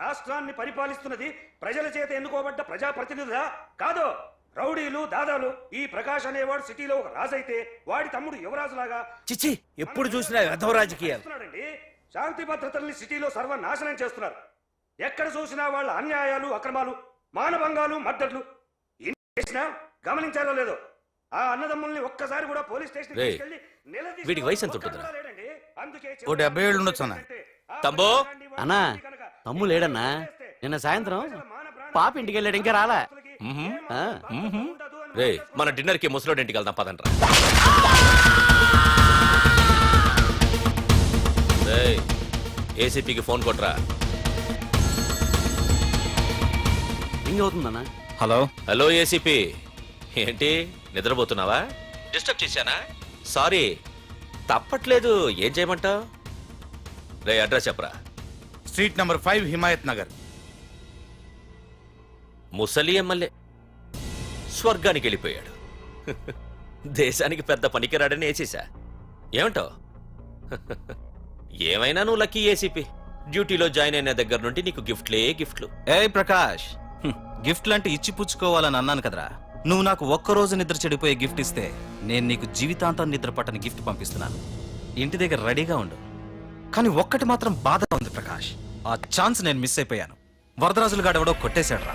రాష్ట్రాన్ని పరిపాలిస్తున్నది ప్రజల చేత ఎన్నుకోబడ్డ ప్రజాప్రతినిధులా? కాదు. రౌడీలు దాదాలు ఈ ప్రకాష్ అనేవాడు సిటీలో ఒక రాజైతే వాడి తమ్ముడు యువరాజులాగా చిచ్చి ఎప్పుడు చూసినా వ్యధవ రాజకీయాలు. చేస్తున్నాడండి. శాంతి భద్రతల్ని సిటీలో సర్వనాశనం చేస్తున్నారు. ఎక్కడ చూసినా వాళ్ళ అన్యాయాలు అక్రమాలు మానభంగాలు మద్దతులు. చేసినా గమనించారో లేదో? ఆ అన్నదమ్ముల్ని ఒక్కసారి కూడా పోలీస్ స్టేషన్ రేయ్, వీడికి వయసు ఎంత ఉంటుందిరా? లేడండి. అందుకే ఓ డెబ్బై ఏళ్ళు ఉండొచ్చు అన్న. ఆ తమ్ముడు? అన్నా తమ్ము లేడన్నా? నిన్న సాయంత్రం పాప ఇంటికి వెళ్ళాడు ఇంకా రాలా? ఆ, రే మన డిన్నర్కి ముసలోడి ఇంటికి వెళ్దాం పదండ్రా. రేయ్, ఏసీపీకి ఫోన్ కొట్రా. రింగ్ అవుతుందన్నా హలో. Hello ACP. ఏంటి నిద్రపోతున్నావా? డిస్టర్బ్ చేశానా? సారీ తప్పట్లేదు. ఏం చేయమంటావు? రే అడ్రస్ చెప్పరా? Street number five Himayat Nagar. ముసలి ఎమ్మెల్యే స్వర్గానికి వెళ్ళిపోయాడు. దేశానికి పెద్ద పనికిరాడని వేసేసా ఏమంటావు? ఏమైనా నువ్వు లక్కీ ఏసీపీ. డ్యూటీలో జాయిన్ అయిన దగ్గర నుండి నీకు గిఫ్ట్లే గిఫ్ట్లు. ఏ ప్రకాష్ హ్మ్, గిఫ్ట్ లాంటి ఇచ్చి పుచ్చుకోవాలని అన్నాను కదరా. నువ్వు నాకు ఒక్క రోజు నిద్ర చెడిపోయే గిఫ్ట్ ఇస్తే నేను నీకు జీవితాంతం నిద్ర పట్టని గిఫ్ట్ పంపిస్తున్నాను. ఇంటి దగ్గర రెడీగా ఉండు. కానీ ఒక్కటి మాత్రం బాధగా ఉంది ప్రకాష్. ఆ ఛాన్స్ నేను మిస్ అయిపోయాను. వరదరాజులు గాడెవడో కొట్టేశాడు రా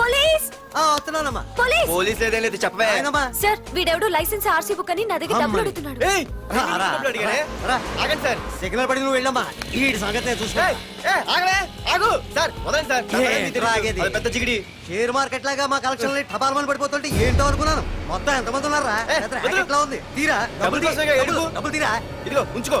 పోలీస్! వస్తున్నానమ్మా. పోలీస్! పోలీస్ లేదేం లేదు చెప్పవే. సార్ వీడెవడో లైసెన్స్ ఆర్సీ బుక్ అని నా దగ్గర డబ్బులు అడుగుతున్నాడు. ఏయ్? ఆగండి సార్. సిగ్నల్ పడి నువ్వు వెళ్ళమ్మా. ఈ సంగతి చూసుకో ఏయ్, ఏయ్, ఆగవే, ఆగు. సార్ వదండి? అది పెద్ద జిగిడి. షేర్ మార్కెట్ లాగా మా కలెక్షన్ టపాల్మని పడిపోతుంటే ఏంటో అనుకున్నాను. మొత్తం ఎంతమంది ఉన్నారా? ఏ, పెద్ద వదిలు. racket లా ఉంది? తీరా. డబ్బులు తీ, కోసమేగా డబ్బులు, ఏడుపు. డబ్బులు తీరా? ఇదిగో ఉంచుకో.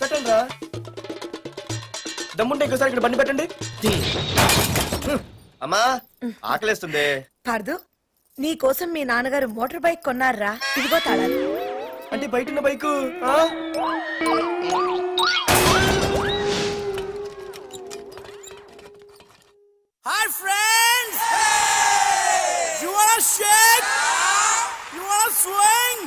పెట్టండి రా దమ్ముంటే ఇంకోసారి ఇక్కడ బండి పెట్టండి. అమ్మా ఆకలేస్తుంది. పార్దు నీ కోసం మీ నాన్నగారు మోటార్ బైక్ కొన్నారా? ఇదిగో తాళాలు. అంటే బయట ఉన్న bike? Hi friends you want shake you want swing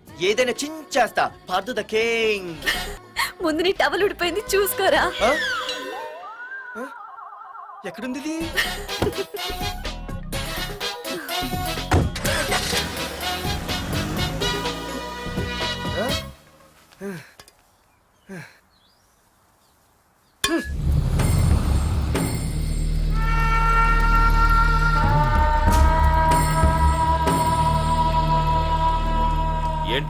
ఏదైనా చించేస్తా పార్దు ద కింగ్ ముందు నీ టవల్ ఉడిపోయింది చూసుకోరా? ఎక్కడుంది ఇది? ఆ?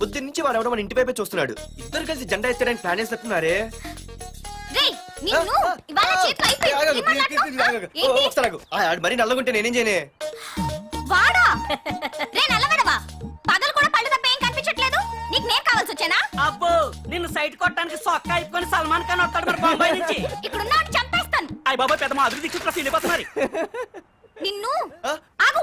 పొద్దున్న నుంచి వాడు ఎవడో మన ఇంటి వైపే చూస్తున్నాడు. ఇద్దరు కలిసి జెండా ఎత్తడానికి ప్లాన్? ఏంటి? మరి నల్లగుంటే నేనేం చేయనే? వాడా? రే నల్లగడవా పగలు కూడా పళ్ళు తప్ప ఏం కనిపించట్లేదు? నీకు నేను కావాల్సి వచ్చానా? అబ్బో నిన్ను సైట్ కొట్టడానికి సొక్క అయిపోయి సల్మాన్ ఖాన్ వస్తాడు మరి బొంబాయి నుంచి. ఇక్కడ ఉన్న చంపేస్తాను. అయ్య బాబా పెద్ద మా అభివృద్ధి చుట్టూ వెళ్ళిపోతున్నారు నిన్ను? ఆగు.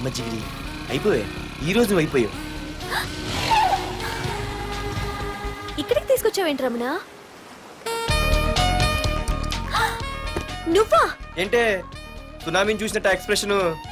అమ్మ జిగిరి. అయిపోయా. ఈ రోజు అయిపోయావు ఇక్కడికి తీసుకొచ్చావేంటి రమణ? నువ్వా? ఏంటే? సునామీని చూసినట్టు ఎక్స్ప్రెషన్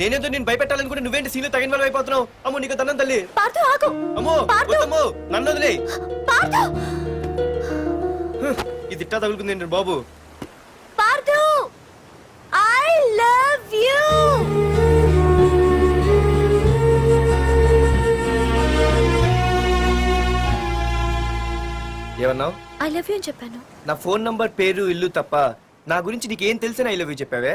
నేనేదో నేను భయపెట్టాలనుకుంటే నువ్వేంటి సీన్లో తగిన వాళ్ళు అయిపోతున్నావు? అమ్మో నీకు తన్నం తల్లి. ఆగు. అమ్మో వద్దమ్మో నన్ను వదిలే. పార్దు ఇది ఇట్టా తగులుకుంది బాబు? పార్దు ఐ లవ్ యూ ఏమన్నావు? ఐ లవ్ యూ అని చెప్పాను. నా ఫోన్ నంబర్ పేరు ఇల్లు తప్ప నా గురించి నీకేం తెలిసిన ఐ లవ్ యూ చెప్పావే?